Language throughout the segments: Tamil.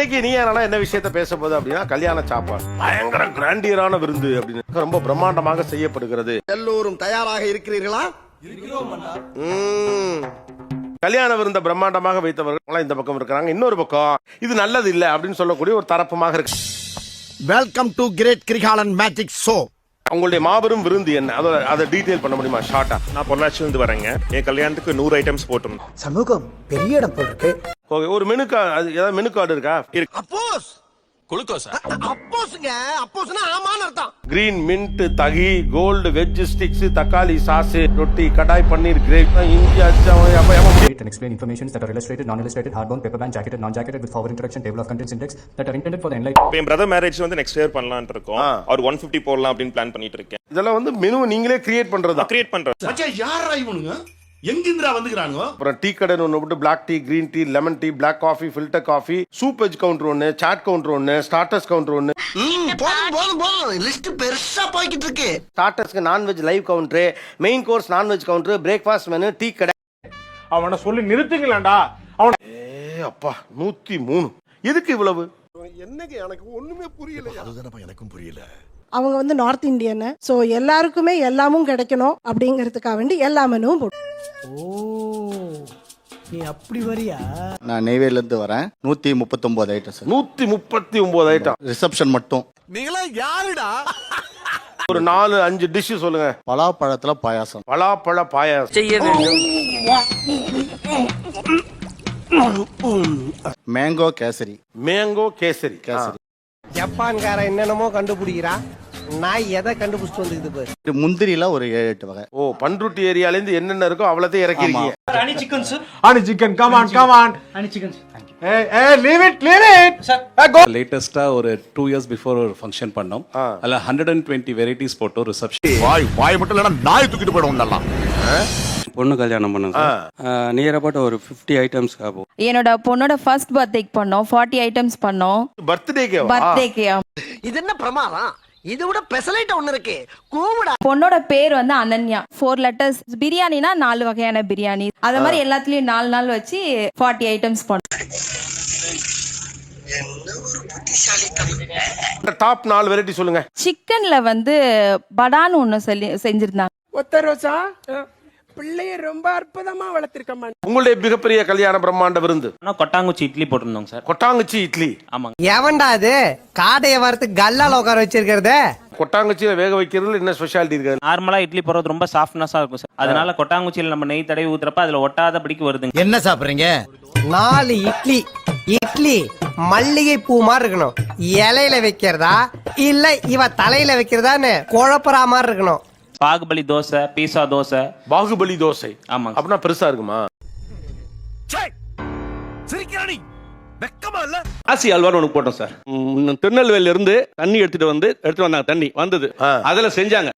இன்னைக்கு நீ என்னால என்ன விஷயத்த பேச போகுது அப்படின்னா கல்யாண சாப்பாடு. பயங்கர கிராண்டியரான விருந்து அப்படின்னு. ரொம்ப பிரம்மாண்டமாக செய்யப்படுகிறது. எல்லோரும் தயாராக இருக்கிறீர்களா. கல்யாண விருந்த பிரம்மாண்டமாக வைத்தவர்கள் இந்த பக்கம் இருக்கிறாங்க. இன்னொரு பக்கம் இது நல்லது இல்ல அப்படின்னு சொல்லக்கூடிய ஒரு தரப்புமாக இருக்கு. Welcome to great Kirikalan magic show உங்களுடைய மாபெரும் விருந்து என்ன? அதை அதை டீடைல் பண்ண முடியுமா? ஷார்ட்டா நான் பொள்ளாச்சியிலிருந்து வரேங்க. என் கல்யாணத்துக்கு நூறு ஐட்டம்ஸ் போட்டிருந்தேன் சமூகம் பெரிய இடம் போல் இருக்கு ஓகே ஒரு மெனு கார்டு அது ஏதாவது மெனு கார்டு இருக்கா? அப்போஸ் குளுக்கோஸ்? அப்போஸ்ங்க அப்போஸ்னா ஆமான்னு அர்த்தம். கிரீன் மின்ட் தகி கோல்டு வெஜ் ஸ்டிக்ஸ் தக்காளி சாஸ் ரொட்டி கடாய் பன்னீர் கிரேவி இஞ்சி அப்ப அப்ப and explain informations that are illustrated, non-illustrated, hardbound, paperbound, jacketed, non-jacketed with forward introduction, table of contents index that are intended for the enlightened. இப்போ என் பிரதர் மேரேஜ் வந்து நெக்ஸ்ட் இயர் பண்ணலாம்னு இருக்கோம். அவர் ஒன் ஃபிஃப்டி போடலாம் அப்படின்னு பிளான் பண்ணிட்டு இருக்கேன். இதெல்லாம் வந்து மெனு நீங்களே கிரியேட் பண்றதா. கிரியேட் மச்சான் யாரா இவனுங்க? எங்கிந்திரா வந்துக்கிறானுங்க அப்புறம் டீ கடைன்னு ஒன்று விட்டு black tea green tea lemon tea black coffee filter coffee soup veg counter ஒன்று சாட் கவுண்டர் ஒன்று ஸ்டார்டர்ஸ் கவுண்டர் ஒன்று போதும் போதும் போதும். லிஸ்ட் பெருசா போய்கிட்டு இருக்கு. ஸ்டார்டர்ஸ்க்கு nonveg live counter main course nonveg counter breakfast menu tea கடை. அவனை சொல்லி நிறுத்துங்களேன்டா அவன் ஏ அப்பா நூத்தி மூணு. எதுக்கு இவ்வளவு? என்னங்க எனக்கு ஒண்ணுமே புரியல அதுதானப்பா எனக்கும் புரியல. அவங்க வந்து நார்த் இந்தியன். ஸோ எல்லாருக்குமே எல்லாமும் கிடைக்கணும் அப்படிங்கிறதுக்காக வேண்டி எல்லா மெனுவும் போட்டு நீ அப்படி வரியா? நான் நெய்வேலியிலேருந்து வரேன். நூற்றி முப்பத்தொம்போது ஐட்டம் சார் நூத்தி முப்பத்தி ஒன்பது ஐட்டம் ரிசப்ஷன் மட்டும். நீங்களா யாருடா? ஒரு நாலு அஞ்சு டிஷ் சொல்லுங்க. பலாப்பழத்தில் பாயாசம். பலாப்பழ பாயாசம். மேங்கோ கேசரி. மேங்கோ கேசரி. கேசரி. ஜப்பான்கார என்னென்னமோ கண்டுபிடிக்கிறா. நான் எதை கண்டுபிடிச்சிட்டு வந்துக்குது பாரு. முந்திரியில் ஒரு ஏழு எட்டு வகை. ஓ பண்ருட்டி ஏரியால இருந்து என்னென்ன இருக்கோ அவ்வளோத்தையும் இறக்கிருக்கீங்க. Any chicken come on come on any chicken leave it leave it லேட்டஸ்டா ஒரு டூ இயர்ஸ் பிஃபோர் ஒரு ஃபங்க்ஷன் பண்ணோம். அதில் ஹண்ட்ரட் அண்ட் டுவெண்ட்டி வெரைட்டிஸ் போட்டோம் ரிசப்ஷன் வாய் வாய் மட்டும் இல்லைன்னா நாய் தூக்கிட்டு போயிடும் நல்லா பொண்ணு கல்யாணம் பண்ணோம் நியர் அபவுட் ஒரு ஃபிஃப்டி ஐட்டம்ஸ் ஆகும் என்னோட பொண்ணோட ஃபர்ஸ்ட் பர்த்டேக்கு பண்ணோம். ஃபார்ட்டி ஐட்டம்ஸ் பண்ணோம். பர்த்டேக்கே பர்த்டேக்கு இது என்ன பிரமாதம்? இது விட பெசலைட் ஒண்ணு இருக்கு. கூவுடா. பொண்ணோட பேர் வந்து அனன்யா. ஃபோர் லெட்டர்ஸ் பிரியாணினா நாலு வகையான பிரியாணி. அத மாதிரி எல்லாத்துலயும் நாலு நாள் வச்சு ஃபார்ட்டி ஐட்டம்ஸ் பண்ணோம். டாப் நாலு வெரைட்டி சொல்லுங்க. சிக்கன்ல வந்து படான்னு ஒண்ணு சொல்லி செஞ்சிருந்தாங்க. ஒத்த ரோசா பிள்ளைய ரொம்ப அற்புதமா வளர்த்திருக்கம்மா உங்களுடைய மிகப்பெரிய கல்யாண பிரம்மாண்ட விருந்து? கொட்டாங்குச்சி இட்லி போட்டிருந்தோங்க சார். கொட்டாங்குச்சி இட்லி. எவன்டா அது? காடைய வறுத்து கல்லால உட்கார வச்சிருக்கிறத. கொட்டாங்குச்சியில வேக வைக்கிறதுல என்ன ஸ்பெஷாலிட்டி இருக்கு நார்மலா இட்லி போடுறது ரொம்ப சாஃப்ட்னஸா இருக்கும் சார். அதனால கொட்டாங்குச்சியில நம்ம நெய் தடவி ஊத்துறப்ப அதுல ஒட்டாதபடிக்கு வருதுங்க. என்ன சாப்பிடுறீங்க? நாலு இட்லி. இட்லி மல்லிகை பூ மாதிரி இருக்கணும். இலையில வைக்கிறதா? இல்ல இவ தலையில வைக்கிறதான்னு குழப்பறா மாதிரி இருக்கணும். பாகுபலி தோசை பீஸா தோசை. பாகுபலி தோசை. ஆமாங்க. அப்படின்னா பெருசா இருக்குமா? சிரிக்கிறானி வெக்கமா இல்ல? ஆசி அல்வான்னு ஒன்று போட்டோம் சார். திருநெல்வேலியில இருந்து தண்ணி எடுத்துட்டு வந்து எடுத்துட்டு வந்தாங்க தண்ணி. வந்தது. அதுல செஞ்சாங்க.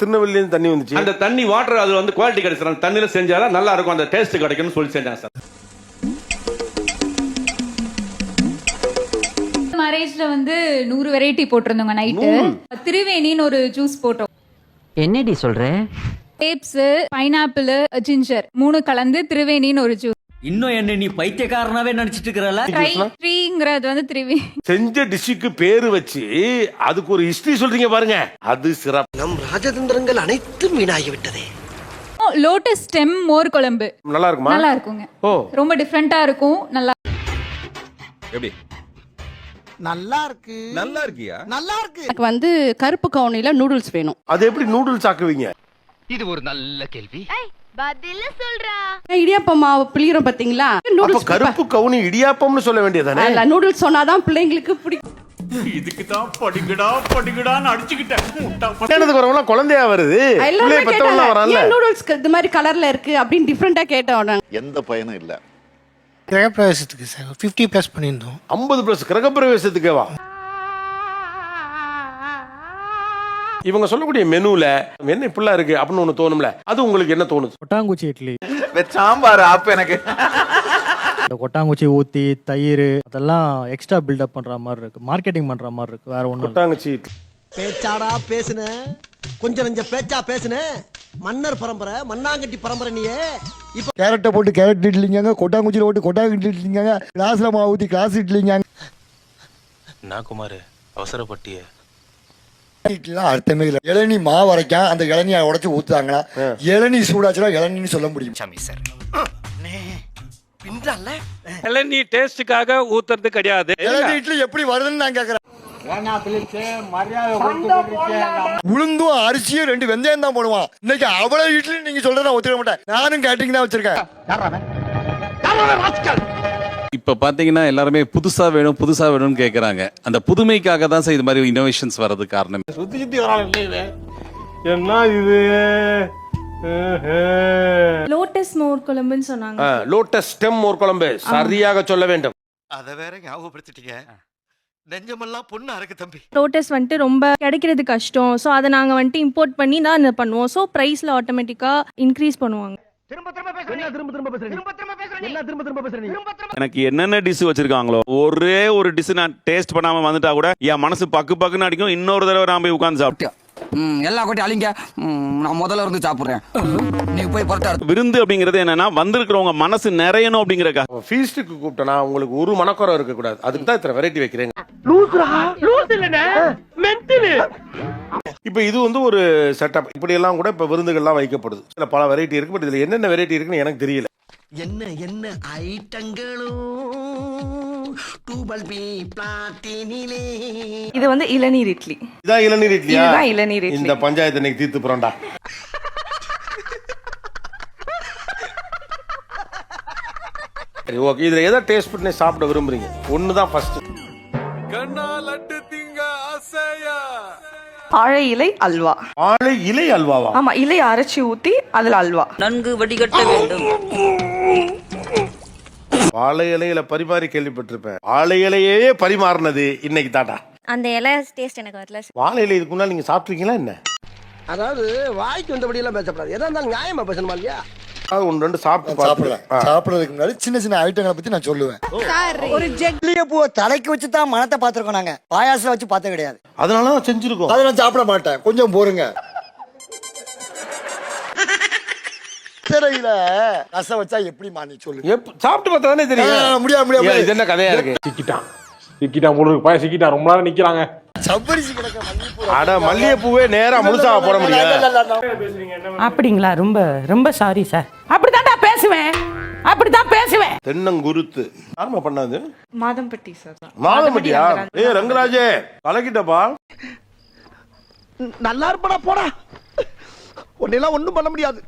திருநெல்வேலியில இருந்து தண்ணி வந்துச்சு? அந்த தண்ணி வாட்டர் அது வந்து குவாலிட்டி கிடைச்சிடும் தண்ணியில செஞ்சாலும் நல்லா இருக்கும் அந்த டேஸ்ட் கிடைக்கும்னு சொல்லி செஞ்சாங்க சார். மேரேஜ்ல வந்து நூறு வெரைட்டி போட்டிருந்தோங்க நைட்டு திருவேணின்னு ஒரு ஜூஸ் போட்டோம். என்னடி சொல்ற? டேப்ஸ் பைனாப்பிள் ஜிஞ்சர் மூணு கலந்து திருவேணின்னு ஒரு ஜூஸ் இன்னும் என்ன நீ பைத்தியக்காரனாவே நினைச்சிட்டு இருக்கிறல? ட்ரை ட்ரீங்கிறது வந்து திருவே செஞ்ச டிஷ்ஷுக்கு பேரு வச்சு அதுக்கு ஒரு ஹிஸ்டரி சொல்றீங்க பாருங்க. அது சிறப்பு. நம் ராஜதந்திரங்கள் அனைத்தும் வீணாகி விட்டதே லோட்டஸ் ஸ்டெம் மோர் குழம்பு. நல்லா இருக்குமா நல்லா இருக்குங்க ஓ. ரொம்ப டிஃப்ரெண்டா இருக்கும். நல்லா நல்லா இருக்கு நல்லா இருக்கியா நல்லா இருக்கு எனக்கு வந்து கருப்பு கவுனில நூடுல்ஸ் வேணும். அது எப்படி நூடுல்ஸ் ஆக்குவீங்க? இது ஒரு நல்ல கேள்வி. இடியாப்பம் மாவு பிளிக்கிறோம் பாத்தீங்களா? அப்ப கருப்பு கவுனி இடியாப்பம்னு சொல்ல வேண்டியதானே? நூடுல்ஸ் சொன்னாதான் பிள்ளைங்களுக்கு பிடிக்கும் இதுக்கு தான் படிக்கடா படிக்கடான்னு அடிச்சுக்கிட்டேன் முட்டா கல்யாணத்துக்கு வரவங்களாம் குழந்தையா வருது. பெத்தவங்களாம் வரான்ல நூடுல்ஸ்க்கு இது மாதிரி கலர்ல இருக்கு? அப்படின்னு டிஃப்ரெண்டா கேட்டோம் எந்த பயனும் இல்லை. கிரகப்பிரவேசத்துக்கு சார் ஃபிஃப்டி ப்ளஸ் பண்ணியிருந்தோம். ஐம்பது பிளஸ் கிரகப்பிரவேசத்துக்கேவா? இவங்க சொல்லக்கூடிய மெனுல என்ன இப்படிலாம் இருக்கு அப்படின்னு ஒண்ணு தோணும்ல? அது உங்களுக்கு என்ன தோணுது? கொட்டாங்குச்சி இட்லி. சாம்பார் அப்ப எனக்கு. இந்த கொட்டாங்குச்சி ஊற்றி தயிர் அதெல்லாம் எக்ஸ்ட்ரா பில்டப் பண்ணுற மாதிரி இருக்கு. மார்க்கெட்டிங் பண்ணுற மாதிரி இருக்கு. வேற ஒன்றும் கொட்டாங்குச்சி பேச்சாடா பேசுன. கொஞ்சம் நெஞ்ச பேச்சா பேசுன. மன்னர் பரம்பரை மண்ணாங்கட்டி பரம்பரை நீயே. இப்ப கேரட்டை போட்டு கேரட் இட்லிங்க கொட்டாங்குச்சியில் போட்டு கொட்டாங்குச்சி இட்லிங்க கிளாஸ்ல மாவு ஊற்றி கிளாஸ் இட்லிங்க நான் குமார் அவசரப்பட்டிய. இட்லிலாம் அர்த்தமே இல்லை. இளநீ மாவு அரைக்கான் அந்த இளநியை உடச்சி ஊத்துறாங்கன்னா இளநீ சூடாச்சுன்னா இளநின்னு சொல்ல முடியும். பின்றால இளநீ டேஸ்ட்டுக்காக ஊத்துறது கிடையாது. இளநீ இட்லி எப்படி வருதுன்னு நான் கேட்கறேன் உளுந்தும் அரிசியும் ரெண்டு வெந்தயம் தான் போடுவான். இன்னைக்கு அவ்வளவு இட்லி நீங்க சொல்றத ஒத்துக்க மாட்டேன். நானும் கேட்டரிங் தான் வச்சிருக்கேன். இப்ப பாத்தீங்கன்னா எல்லாருமே புதுசா வேணும் புதுசா வேணும்னு கேக்குறாங்க. அந்த புதுமைக்காக தான் சார் இது மாதிரி இனோவேஷன்ஸ் வர்றது காரணம். சுத்தி சுத்தி வராங்க என்ன இது? லோட்டஸ் மோர் குழம்புன்னு சொன்னாங்க. லோட்டஸ் ஸ்டெம் ஒரு குழம்பு. சரியாக சொல்ல வேண்டும். அத வேற ஞாபகப்படுத்திட்டீங்க. நெஞ்சமெல்லாம் பொண்ணு அறக்கு தம்பி. லோட்டஸ் வந்துட்டு ரொம்ப கிடைக்கிறது கஷ்டம். ஸோ அதை நாங்கள் வந்துட்டு இம்போர்ட் பண்ணி தான் இதை பண்ணுவோம். ஸோ ப்ரைஸில் ஆட்டோமேட்டிக்காக இன்க்ரீஸ் பண்ணுவாங்க. திரும்ப திரும்ப பேசுறீங்க. என்ன திரும்ப திரும்ப பேசுறீங்க? திரும்ப திரும்ப பேசுறீங்க. என்ன திரும்ப திரும்ப பேசுறீங்க? எனக்கு என்னென்ன டிஷ் வச்சிருக்காங்களோ ஒரே ஒரு டிஷ் நான் டேஸ்ட் பண்ணாம வந்துட்டா கூட என் மனசு பக்கு பக்குன்னு அடிக்கும். இன்னொரு தடவை நான் போய் உட்கார்ந்து சாப்பிட்டேன் எல்லா கொட்டி அழிங்க. நான் முதல்ல இருந்து சாப்பிடுறேன். நீ போய் புறத்தா விருந்து அப்படிங்கிறது என்னன்னா வந்திருக்கிறவங்க மனசு நிறையணும் அப்படிங்கறக்கா ஃபீஸ்ட்டுக்கு கூப்பிட்டேனா உங்களுக்கு ஒரு மனக்குறை இருக்கக்கூடாது. அதுக்கு தான் இத்தனை வெரைட்டி வைக்கிறேங்க. இப்போ இது வந்து ஒரு செட்டப் இப்படி எல்லாம் கூட இப்போ விருந்துகள்லாம் வைக்கப்படுது. சில பல வெரைட்டி இருக்கு பட் இதுல என்னென்ன வெரைட்டி இருக்குன்னு எனக்கு தெரியல. என்ன என்ன ஐட்டங்களும்? டூபல் பி பிளாட்டினிலே இது வந்து இளநீர் இட்லி. இதான் இளநீர் இட்லியா? இதுதான் இளநீர் இட்லி. இந்த பஞ்சாயத்து இன்னைக்கு தீர்த்து போறோம்டா. சரி ஓகே இதுல எதை டேஸ்ட் பண்ணி சாப்பிட விரும்புறீங்க? ஒன்று தான் ஃபர்ஸ்ட் வாழை இலை அல்வா. ஆளை இலை அல்வாவா? ஆமா இலை அரைச்சி ஊத்தி அதுல அல்வா. நன்கு வடிகட்ட வேண்டும். வாழை இலையில பரிமாறி கேள்விப்பட்டிருப்பேன். வாழை இலையே பரிமாறினது இன்னைக்கு தாண்டா. அந்த இலை டேஸ்ட் எனக்கு வரல. வாழை இலை இதுக்கு முன்னாடி நீங்க சாப்பிட்ருக்கீங்களா என்ன? அதாவது வாய்க்கு வந்தபடி எல்லாம் பேசப்படாது. எதா இருந்தாலும் நியாயமா பேசணுமா இல்லையா? அது ஒன்று ரெண்டு சாப்பிட்டு சாப்பிடுவேன் சாப்பிடுறதுக்கு முன்னாடி சின்ன சின்ன ஐட்டங்களை பத்தி நான் சொல்லுவேன். ஒரு ஜெக் பூ தலைக்கு வச்சு தான் மனத்தை பார்த்துருக்கோம் நாங்க. பாயாசம் வச்சு பார்த்தது கிடையாது. அதனால தான் செஞ்சிருக்கோம். அதை நான் சாப்பிட மாட்டேன். கொஞ்சம் போருங்க திரையில ரசம் வச்சா எப்படிமா நீ சொல்லு? எப்ப சாப்பிட்டு பார்த்தா தானே தெரியும். முடியாது, முடியாது. இது என்ன கதையா இருக்கு? சிக்கிட்டான். சிக்கிட்டான் போல இருக்கு பையன் சிக்கிட்டான். ரொம்ப நேரம் நிக்கிறாங்க. அட மல்லிகைப்பூவே நேரா முழுசா போட முடியும் அப்படிங்களா? ரொம்ப ரொம்ப சாரி சார் அப்படித்தான்டா பேசுவேன். அப்படித்தான் பேசுவேன். தென்னங்குருத்து. யாருமா பண்ணாது? மாதம்பட்டி சார் மாதம்பட்டியா? ஏ ரங்கராஜே கலக்கிட்டப்பா நல்லா இருப்படா போடா. உன்னெல்லாம் ஒண்ணும் பண்ண முடியாது.